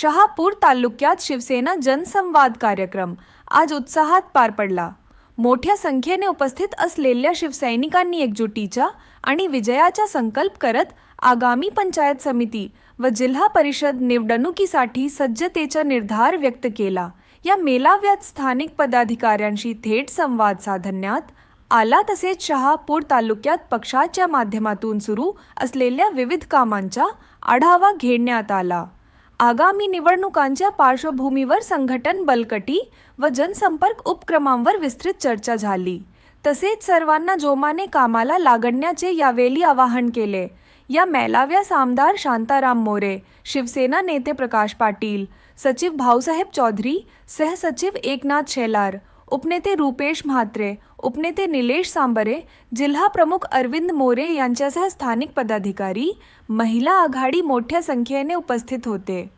शहापूर तालुक्यात शिवसेना जनसंवाद कार्यक्रम. आज उत्साहात पार पडला. मोठ्या संख्येने उपस्थित असलेल्या शिवसैनिकांनी एकजुटीच्या आणि विजयाचा संकल्प करत आगामी पंचायत समिती व जिल्हा परिषद निवडणुकीसाठी सज्जतेचा निर्धार व्यक्त केला. या मेळाव्यात स्थानिक पदाधिकाऱ्यांशी थेट संवाद साधण्यात आला तसेच शहापूर तालुक्यात पक्षाच्या माध्यमातून सुरू असलेल्या विविध कामांचा आढावा घेण्यात आला. आगामी निवडणुकांच्या पार्श्वभूमीवर संघटन बलकटी व जनसंपर्क उपक्रमांवर विस्तृत चर्चा झाली. तसेच सर्वांना जोमाने कामाला लागण्याचे यावेळी आवाहन केले. या मेळाव्यास आमदार शांताराम मोरे शिवसेना नेते प्रकाश पाटील सचिव भाऊसाहेब चौधरी सहसचिव एकनाथ शेलार उपनेते रुपेश म्हात्रे उपनेते निलेश सांबरे जिल्हा प्रमुख अरविंद मोरे यांच्यासह स्थानिक पदाधिकारी महिला आघाडी मोठ्या संख्येने उपस्थित होते.